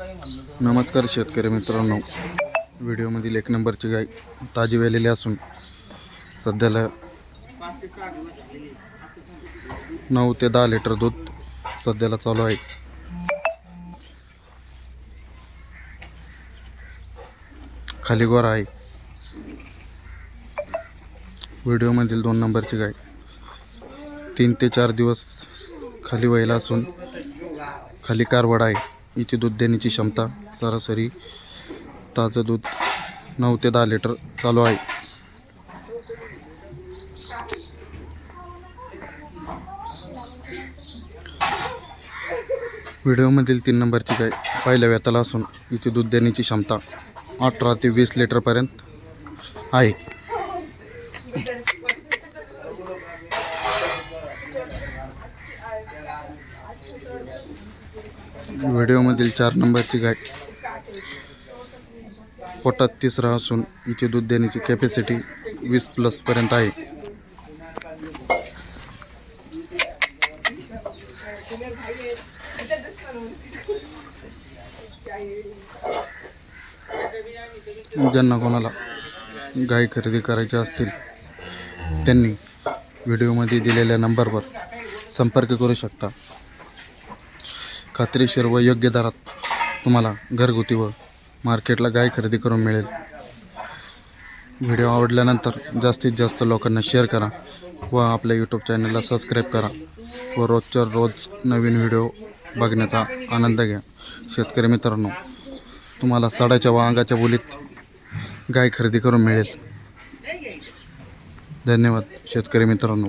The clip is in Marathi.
नमस्कार शेतकरी मित्रांनो. व्हिडिओमधील एक नंबरची गाय ताजी वेलेली असून सध्याला नऊ ते दहा लिटर दूध सध्याला चालू आहे. खाली गोरा आहे. व्हिडिओमधील दोन नंबरची गाय तीन ते चार दिवस खाली व्हायला असून खाली कारवड आहे. इथे दूध देण्याची क्षमता सरासरी ताजं दूध नऊ ते दहा लिटर चालू आहे. व्हिडिओमधील तीन नंबरची गाय पहिल्या व्यताला असून इथे दूध देण्याची क्षमता अठरा ते वीस लिटरपर्यंत आहे. व्हिडिओमधील चार नंबरची गाय. पोटात तिसरा असून हिचे दूध देण्याची कॅपॅसिटी वीस प्लसपर्यंत आहे. ज्यांना कोणाला गाय खरेदी करायची असतील त्यांनी व्हिडिओमध्ये दिलेल्या नंबरवर संपर्क करू शकता. खात्रीशीर व योग्य दरात तुम्हाला घरगुती व मार्केटला गाय खरेदी करून मिळेल. व्हिडिओ आवडल्यानंतर जास्तीत जास्त लोकांना शेअर करा व आपल्या यूट्यूब चॅनलला सबस्क्राईब करा व रोजच्या रोज नवीन व्हिडिओ बघण्याचा आनंद घ्या. शेतकरी मित्रांनो तुम्हाला सडाच्या व अंगाच्या बोलीत गाय खरेदी करून मिळेल. धन्यवाद शेतकरी मित्रांनो.